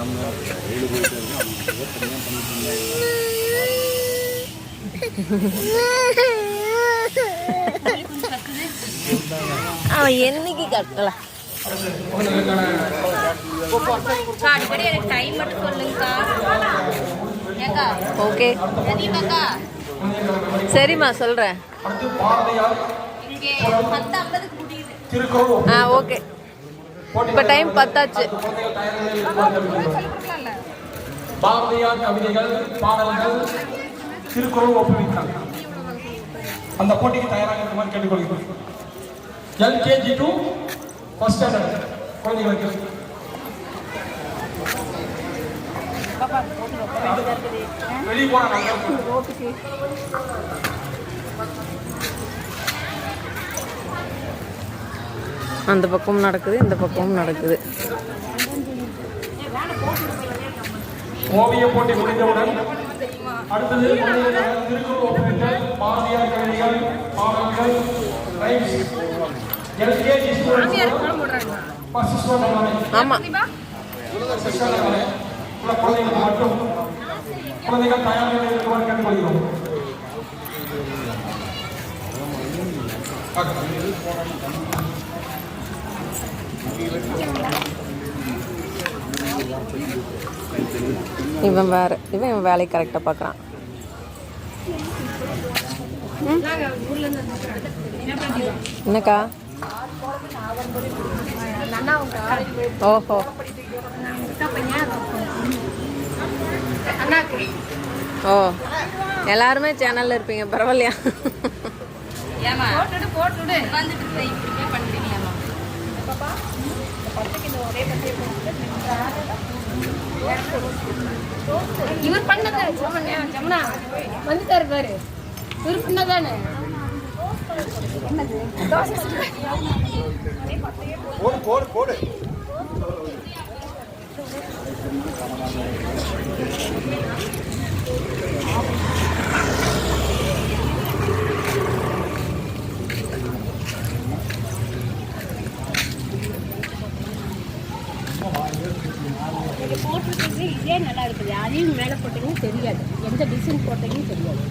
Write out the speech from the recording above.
இல்லாமல் வெயில் போயிட்டு இருக்கு அவங்க ஏற்கனவே பண்ணிட்டு இருந்தாங்க அவன் என்னைக்கு கட்டல? அக்கா, அடிக்கடி எனக்கு டைம் மட்டும் சொல்லுங்கக்கா. ஏக்கா ஓகே சரிம்மா சொல்கிறேன் இங்கே பத்து ஐம்பதுக்கு முடியுது. ஆ ஓகே இப்போ டைம் பத்தாச்சு. பாரதியார் கவிதைகள் பாடல்கள் திருக்குறள் ஒப்புவித்தாங்க அந்த போட்டிக்கு தயாராக இருக்க மாதிரி கேட்டுக்கொள்கிறேன். எல்கேஜி டு ஃபர்ஸ்ட் ஸ்டாண்டர்ட் குழந்தைகளுக்கு. வெளியே போனாங்க அந்த பக்கமும் நடக்குது இந்த பக்கமும் நடக்குது. ஓவிய போட்டி முடிந்தவுடன் அடுத்தது பாரதியார் கவிதைகள் பாடல்கள் rhymes LKG students first standard ஆமாம் உள்ள குழந்தைகளுக்கு மட்டும் குழந்தைகள் தயார் நிலையில் இவன் வேற இவன் இவன் வேலையை கரெக்டாக பார்க்குறான். என்னக்கா? ஓஹோ. ஓ எல்லாருமே சேனல்ல இருப்பீங்க பரவாயில்லையா? ஏமா போட்டுடு போட்டுடு. இவர் பண்ணது ஜமுனா ஜமுனா. வந்துட்டாரு பாரு. இவர் பண்ணதானே? போடு போடு போடு. போட்டிருக்கிறது இதே நல்லா இருக்குது. அதையும் மேலே போட்டீங்கன்னு தெரியாது. எந்த டிசைன் போட்டீங்கன்னு தெரியாது.